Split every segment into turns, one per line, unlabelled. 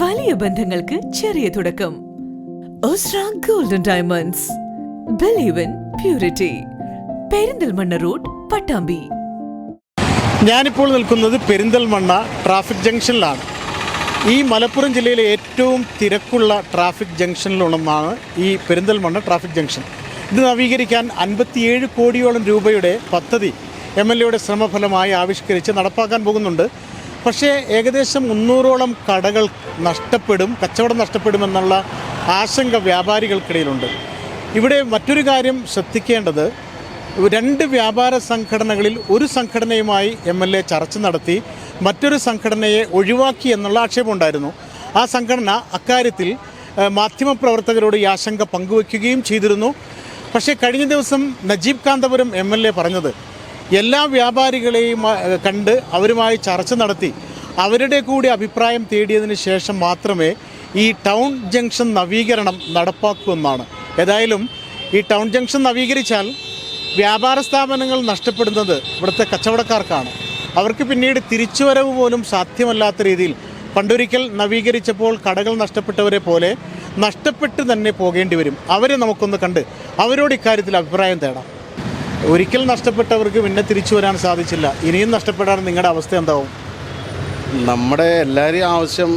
വലിയ ബന്ധങ്ങൾക്ക് ചെറിയ തുടക്കം. Golden diamonds believe in purity Perinthalmanna road Pattambi.
ഞാനിപ്പോൾ നിൽക്കുന്നത് പെരിന്തൽമണ്ണ ട്രാഫിക് ജംഗ്ഷനിലാണ്. ഈ മലപ്പുറം ജില്ലയിലെ ഏറ്റവും തിരക്കുള്ള ട്രാഫിക് ജംഗ്ഷനിലൊന്നാണ് ഈ പെരിന്തൽമണ്ണ ട്രാഫിക് ജംഗ്ഷൻ. ഇത് നവീകരിക്കാൻ അൻപത്തിയേഴ് കോടിയോളം രൂപയുടെ പദ്ധതി എം എൽ എയുടെ ശ്രമഫലമായി ആവിഷ്കരിച്ച് നടപ്പാക്കാൻ പോകുന്നുണ്ട്. പക്ഷേ ഏകദേശം മുന്നൂറോളം കടകൾ നഷ്ടപ്പെടും കച്ചവടം നഷ്ടപ്പെടുമെന്നുള്ള ആശങ്ക വ്യാപാരികൾക്കിടയിലുണ്ട്. ഇവിടെ മറ്റൊരു കാര്യം ശ്രദ്ധിക്കേണ്ടത് രണ്ട് വ്യാപാര സംഘടനകളിൽ ഒരു സംഘടനയുമായി എം എൽ എ ചർച്ച നടത്തി മറ്റൊരു സംഘടനയെ ഒഴിവാക്കി എന്നുള്ള ആക്ഷേപമുണ്ടായിരുന്നു ആ സംഘടന അക്കാര്യത്തിൽ മാധ്യമപ്രവർത്തകരോട് ഈ ആശങ്ക പങ്കുവയ്ക്കുകയും ചെയ്തിരുന്നു. പക്ഷേ കഴിഞ്ഞ ദിവസം Najeeb Kanthapuram M L A പറഞ്ഞത് എല്ലാ വ്യാപാരികളെയും കണ്ട് അവരുമായി ചർച്ച നടത്തി. അവരുടെ കൂടി അഭിപ്രായം തേടിയതിന് ശേഷം മാത്രമേ ഈ ടൗൺ ജംഗ്ഷൻ നവീകരണം നടപ്പാക്കൂ എന്നാണ്. ഏതായാലും ഈ ടൗൺ ജംഗ്ഷൻ നവീകരിച്ചാൽ വ്യാപാര സ്ഥാപനങ്ങൾ നഷ്ടപ്പെടുന്നത് ഇവിടുത്തെ കച്ചവടക്കാർക്കാണ്. അവർക്ക് പിന്നീട് തിരിച്ചുവരവ് പോലും സാധ്യമല്ലാത്ത രീതിയിൽ പണ്ടൊരിക്കൽ നവീകരിച്ചപ്പോൾ കടകൾ നഷ്ടപ്പെട്ടവരെ പോലെ നഷ്ടപ്പെട്ട് തന്നെ പോകേണ്ടി വരും. അവരെ നമുക്കൊന്ന് കണ്ട് അവരോട് ഇക്കാര്യത്തിൽ അഭിപ്രായം തേടാം. ഒരിക്കൽ നഷ്ടപ്പെട്ടവർക്ക് പിന്നെ തിരിച്ചു വരാൻ സാധിച്ചില്ല. ഇനിയും നഷ്ടപ്പെടാൻ നിങ്ങളുടെ അവസ്ഥ എന്താവും?
നമ്മുടെ എല്ലാവരെയും ആവശ്യം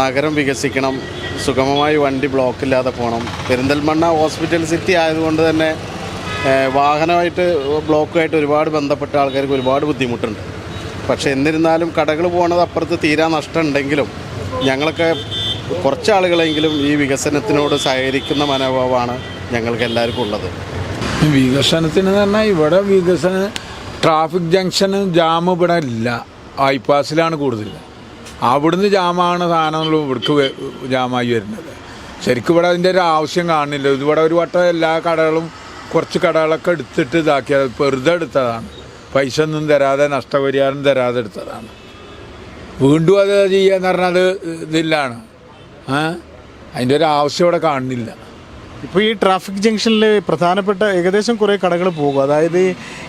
നഗരം വികസിക്കണം സുഗമമായി വണ്ടി ബ്ലോക്കില്ലാതെ പോകണം പെരിന്തൽമണ്ണ ഹോസ്പിറ്റൽ സിറ്റി ആയതുകൊണ്ട് തന്നെ വാഹനമായിട്ട് ബ്ലോക്കുമായിട്ട് ഒരുപാട് ബന്ധപ്പെട്ട ആൾക്കാർക്ക് ഒരുപാട് ബുദ്ധിമുട്ടുണ്ട്. പക്ഷേ എന്നിരുന്നാലും കടകൾ പോകുന്നത് അപ്പുറത്ത് തീരാ നഷ്ടമുണ്ടെങ്കിലും ഞങ്ങളൊക്കെ കുറച്ച് ആളുകളെങ്കിലും ഈ വികസനത്തിനോട് സഹകരിക്കുന്ന മനോഭാവമാണ് ഞങ്ങൾക്ക് എല്ലാവർക്കും ഉള്ളത്.
വികസനത്തിന് പറഞ്ഞാൽ ഇവിടെ വികസന ട്രാഫിക് ജംഗ്ഷന് ജാം ഇവിടെ ഇല്ല. ബൈപ്പാസിലാണ് കൂടുതൽ. അവിടുന്ന് ജാമാണ് സാധനങ്ങളും ഇവിടേക്ക് ജാമായി വരുന്നത്. ശരിക്കും ഇവിടെ അതിന്റെ ഒരു ആവശ്യം കാണുന്നില്ല ഇതിവിടെ ഒരു വട്ടം എല്ലാ കടകളും കുറച്ച് കടകളൊക്കെ എടുത്തിട്ട് ഇതാക്കിയത്. വെറുതെ എടുത്തതാണ്. പൈസ ഒന്നും തരാതെ നഷ്ടപരിഹാരം തരാതെ എടുത്തതാണ്. വീണ്ടും അത് ചെയ്യാന്ന് പറഞ്ഞാൽ ഇതില്ലാണ് അതിന്റെ ഒരു ആവശ്യം ഇവിടെ കാണുന്നില്ല
ഇപ്പോൾ ഈ ട്രാഫിക് ജംഗ്ഷനിൽ പ്രധാനപ്പെട്ട ഏകദേശം കുറേ കടകൾ പോകും. അതായത്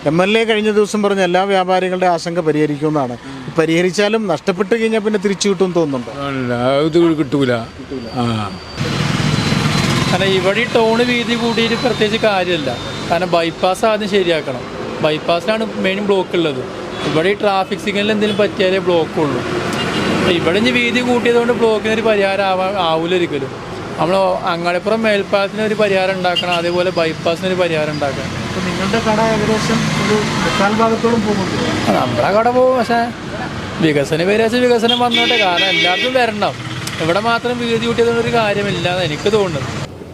എം എൽ എ കഴിഞ്ഞ ദിവസം പറഞ്ഞ എല്ലാ വ്യാപാരികളുടെ ആശങ്ക പരിഹരിക്കുമെന്നാണ്. പരിഹരിച്ചാലും നഷ്ടപ്പെട്ട് കഴിഞ്ഞാൽ പിന്നെ തിരിച്ചു കിട്ടും തോന്നുന്നുണ്ട്.
ഇത് കിട്ടൂല. ആ.
കാരണം ഇവിടെ ഈ ടൗണ് വീതി കൂടിയിട്ട് പ്രത്യേകിച്ച് കാര്യമില്ല. കാരണം ബൈപ്പാസ് ആദ്യം ശരിയാക്കണം. ബൈപ്പാസിലാണ് മെയിൻ ബ്ലോക്ക് ഉള്ളത്. ഇവിടെ ഈ ട്രാഫിക് സിഗ്നലിൽ എന്തെങ്കിലും പറ്റിയാലേ ബ്ലോക്ക് ഉള്ളൂ. അപ്പോൾ ഇവിടെ ഇനി വീതി കൂട്ടിയതുകൊണ്ട് ബ്ലോക്കിന് ഒരു പരിഹാരം ആവാ ആവില്ല ഒരിക്കലും. നമ്മൾ അങ്ങാടിപ്പുറം മേൽപ്പാലത്തിന് ഒരു പരിഹാരം ഉണ്ടാക്കണം അതേപോലെ ബൈപ്പാസിന് ഒരു പരിഹാരം ഉണ്ടാക്കണം
നിങ്ങളുടെ കട ഏകദേശം ഒരു മുക്കാൽ ഭാഗത്തോളം പോകുന്നുണ്ട്
നമ്മുടെ കട പോകും പക്ഷേ വികസന വികസന വികസനം വന്നോട്ടെ. കാരണം എല്ലാവർക്കും വരണം ഇവിടെ മാത്രം വീതി കൂട്ടിയതുകൊണ്ട് ഒരു കാര്യമില്ല എന്ന് എനിക്ക് തോന്നുന്നത്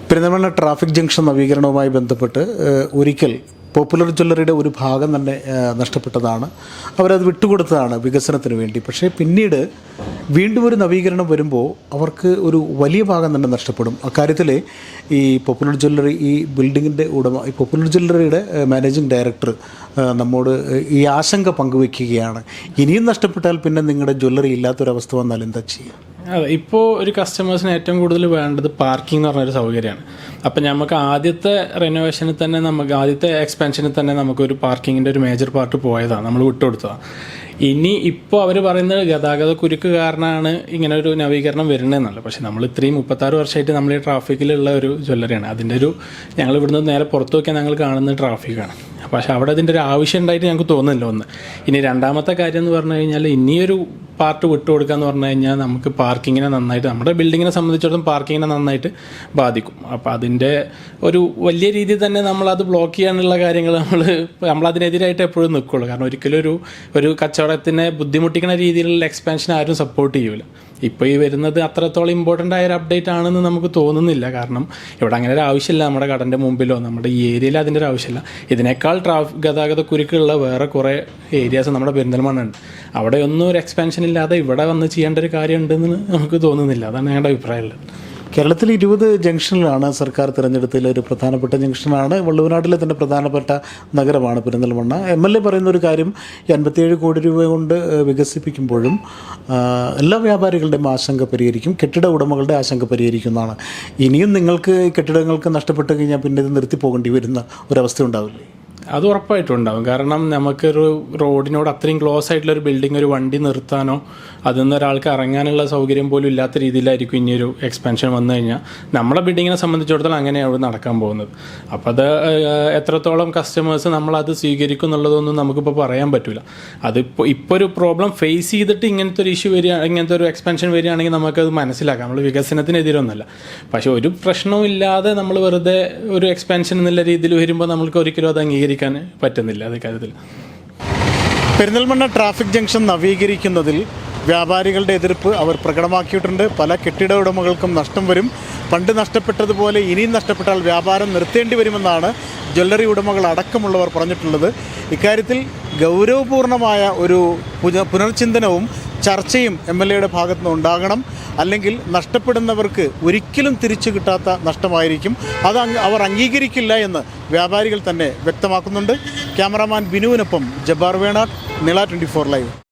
പെരിന്തൽമണ്ണ ട്രാഫിക് ജംഗ്ഷൻ നവീകരണവുമായി ബന്ധപ്പെട്ട് ഒരിക്കൽ പോപ്പുലർ ജ്വല്ലറിയുടെ ഒരു ഭാഗം തന്നെ നഷ്ടപ്പെട്ടതാണ്. അവരത് വിട്ടുകൊടുത്തതാണ് വികസനത്തിന് വേണ്ടി. പക്ഷേ പിന്നീട് വീണ്ടും ഒരു നവീകരണം വരുമ്പോൾ അവർക്ക് ഒരു വലിയ ഭാഗം തന്നെ നഷ്ടപ്പെടും. അക്കാര്യത്തിൽ ഈ പോപ്പുലർ ജ്വല്ലറി ഈ ബിൽഡിങ്ങിന്റെ ഉടമ ഈ പോപ്പുലർ ജ്വല്ലറിയുടെ മാനേജിംഗ് ഡയറക്ടർ നമ്മോട് ഈ ആശങ്ക പങ്കുവെക്കുകയാണ്. ഇനിയും നഷ്ടപ്പെട്ടാൽ പിന്നെ നിങ്ങളുടെ ജ്വല്ലറി ഇല്ലാത്തൊരവസ്ഥ വന്നാൽ എന്താ ചെയ്യുക
അതെ ഇപ്പോൾ ഒരു കസ്റ്റമേഴ്സിന് ഏറ്റവും കൂടുതൽ വേണ്ടത് പാർക്കിംഗ് എന്ന് പറഞ്ഞൊരു സൗകര്യമാണ് അപ്പം നമുക്ക് ആദ്യത്തെ റെനോവേഷനിൽ തന്നെ നമുക്ക് ആദ്യത്തെ എക്സ്പെൻഷനിൽ തന്നെ നമുക്കൊരു പാർക്കിങ്ങിന്റെ ഒരു മേജർ പാർട്ട് പോയതാണ് നമ്മൾ വിട്ടുകൊടുത്തതാണ് ഇനി ഇപ്പോൾ അവർ പറയുന്നത് ഗതാഗത കുരുക്ക് കാരണമാണ് ഇങ്ങനെ ഒരു നവീകരണം വരുന്നതെന്നല്ല. പക്ഷെ നമ്മൾ ഇത്രയും മുപ്പത്താറ് വർഷമായിട്ട് നമ്മൾ ഈ ട്രാഫിക്കിലുള്ള ഒരു ജ്വല്ലറിയാണ്. അതിന്റെ ഒരു ഞങ്ങൾ ഇവിടുന്ന് നേരെ പുറത്തു നോക്കിയാൽ ഞങ്ങൾ കാണുന്ന ട്രാഫിക്കാണ്. പക്ഷെ അവിടെ അതിന്റെ ഒരു ആവശ്യം ഉണ്ടായിട്ട് ഞങ്ങൾക്ക് തോന്നുന്നില്ല ഒന്ന്. ഇനി രണ്ടാമത്തെ കാര്യം എന്ന് പറഞ്ഞു കഴിഞ്ഞാൽ ഇനിയൊരു പാർട്ട് വിട്ടുകൊടുക്കുക എന്ന് പറഞ്ഞു കഴിഞ്ഞാൽ നമുക്ക് പാർക്കിങ്ങിനെ നന്നായിട്ട് നമ്മുടെ ബിൽഡിങ്ങിനെ സംബന്ധിച്ചിടത്തോളം പാർക്കിങ്ങിനെ നന്നായിട്ട് ബാധിക്കും. അപ്പോൾ അതിന്റെ ഒരു വലിയ രീതിയിൽ തന്നെ നമ്മളത് ബ്ലോക്ക് ചെയ്യാനുള്ള കാര്യങ്ങൾ നമ്മൾ നമ്മളതിനെതിരായിട്ട് എപ്പോഴും നിൽക്കുള്ളൂ കാരണം ഒരിക്കലും ഒരു ഒരു കച്ചവടത്തിനെ ബുദ്ധിമുട്ടിക്കുന്ന രീതിയിലുള്ള എക്സ്പാൻഷൻ ആരും സപ്പോർട്ട് ചെയ്യൂല. ഇപ്പോൾ ഈ വരുന്നത് അത്രത്തോളം ഇമ്പോർട്ടന്റ് ആയ ഒരു അപ്ഡേറ്റ് ആണെന്ന് നമുക്ക് തോന്നുന്നില്ല. കാരണം ഇവിടെ അങ്ങനെ ഒരു ആവശ്യമില്ല. നമ്മുടെ കടന്റെ മുമ്പിലോ നമ്മുടെ ഈ ഏരിയയിൽ അതിന്റെ ഒരു ആവശ്യമില്ല. ഇതിനേക്കാൾ ട്രാഫിക് ഗതാഗത കുരുക്കുള്ള വേറെ കുറേ ഏരിയാസ് നമ്മുടെ പെരിന്തൽമണ്ണ ഉണ്ട്. അവിടെ ഒന്നും ഒരു എക്സ്പാൻഷൻ ഇല്ലാതെ ഇവിടെ വന്ന് ചെയ്യേണ്ട ഒരു കാര്യം ഉണ്ടെന്ന് നമുക്ക് തോന്നുന്നില്ല. അതാണ് ഞങ്ങളുടെ അഭിപ്രായമുള്ളത്
കേരളത്തിൽ ഇരുപത് ജംഗ്ഷനിലാണ് സർക്കാർ തിരഞ്ഞെടുത്തതിലെ ഒരു പ്രധാനപ്പെട്ട ജംഗ്ഷനാണ്. വള്ളുവനാട്ടിലെ തന്നെ പ്രധാനപ്പെട്ട നഗരമാണ് പെരിന്തൽമണ്ണ. എം എൽ എ പറയുന്ന ഒരു കാര്യം അൻപത്തിയേഴ് കോടി രൂപ കൊണ്ട് വികസിപ്പിക്കുമ്പോഴും എല്ലാ വ്യാപാരികളുടെയും ആശങ്ക പരിഹരിക്കും കെട്ടിട ഉടമകളുടെ ആശങ്ക പരിഹരിക്കുന്നതാണ്. ഇനിയും നിങ്ങൾക്ക് കെട്ടിടങ്ങൾക്ക് നഷ്ടപ്പെട്ട് കഴിഞ്ഞാൽ പിന്നെ ഇത് നിർത്തി പോകേണ്ടി വരുന്ന ഒരവസ്ഥ ഉണ്ടാവില്ലേ?
അത് ഉറപ്പായിട്ടും ഉണ്ടാവും കാരണം നമുക്കൊരു റോഡിനോട് അത്രയും ക്ലോസ് ആയിട്ടുള്ള ഒരു ബിൽഡിംഗ് ഒരു വണ്ടി നിർത്താനോ അതിൽ നിന്ന് ഒരാൾക്ക് ഇറങ്ങാനുള്ള സൗകര്യം പോലും ഇല്ലാത്ത രീതിയിലായിരിക്കും ഇനിയൊരു എക്സ്പെൻഷൻ വന്നു കഴിഞ്ഞാൽ. നമ്മളെ ബിൽഡിങ്ങിനെ സംബന്ധിച്ചിടത്തോളം അങ്ങനെയാണ് നടക്കാൻ പോകുന്നത്. അപ്പോൾ അത് എത്രത്തോളം കസ്റ്റമേഴ്സ് നമ്മളത് സ്വീകരിക്കും എന്നുള്ളതൊന്നും നമുക്കിപ്പോൾ പറയാൻ പറ്റില്ല അതിപ്പോൾ ഇപ്പോൾ ഒരു പ്രോബ്ലം ഫേസ് ചെയ്തിട്ട് ഇങ്ങനത്തെ ഒരു ഇഷ്യൂ വരിക ഇങ്ങനത്തെ ഒരു എക്സ്പെൻഷൻ വരികയാണെങ്കിൽ നമുക്കത് മനസ്സിലാക്കാം. നമ്മൾ വികസനത്തിനെതിരൊന്നുമല്ല പക്ഷേ ഒരു പ്രശ്നവും ഇല്ലാതെ നമ്മൾ വെറുതെ ഒരു എക്സ്പെൻഷൻ എന്നുള്ള രീതിയിൽ വരുമ്പോൾ നമ്മൾക്ക് ഒരിക്കലും അത് അംഗീകരിക്കാൻ പറ്റുന്നില്ല അതേ കാര്യത്തിൽ.
പെരിന്തൽമണ്ണ ട്രാഫിക് ജംഗ്ഷൻ നവീകരിക്കുന്നതിൽ വ്യാപാരികളുടെ എതിർപ്പ് അവർ പ്രകടമാക്കിയിട്ടുണ്ട്. പല കെട്ടിട ഉടമകൾക്കും നഷ്ടം വരും. പണ്ട് നഷ്ടപ്പെട്ടതുപോലെ ഇനിയും നഷ്ടപ്പെട്ടാൽ വ്യാപാരം നിർത്തേണ്ടി വരുമെന്നാണ് ജ്വല്ലറി ഉടമകൾ അടക്കമുള്ളവർ പറഞ്ഞിട്ടുള്ളത്. ഇക്കാര്യത്തിൽ ഗൗരവപൂർണമായ ഒരു പുന- പുനർചിന്തനവും ചർച്ചയും എം എൽ എയുടെ ഭാഗത്തു നിന്ന് ഉണ്ടാകണം. അല്ലെങ്കിൽ നഷ്ടപ്പെടുന്നവർക്ക് ഒരിക്കലും തിരിച്ചു കിട്ടാത്ത നഷ്ടമായിരിക്കും. അത് അവർ അംഗീകരിക്കില്ല എന്ന് വ്യാപാരികൾ തന്നെ വ്യക്തമാക്കുന്നുണ്ട്. Cameraman ബിനുവിനൊപ്പം Jabbar Venad Nila twenty four live.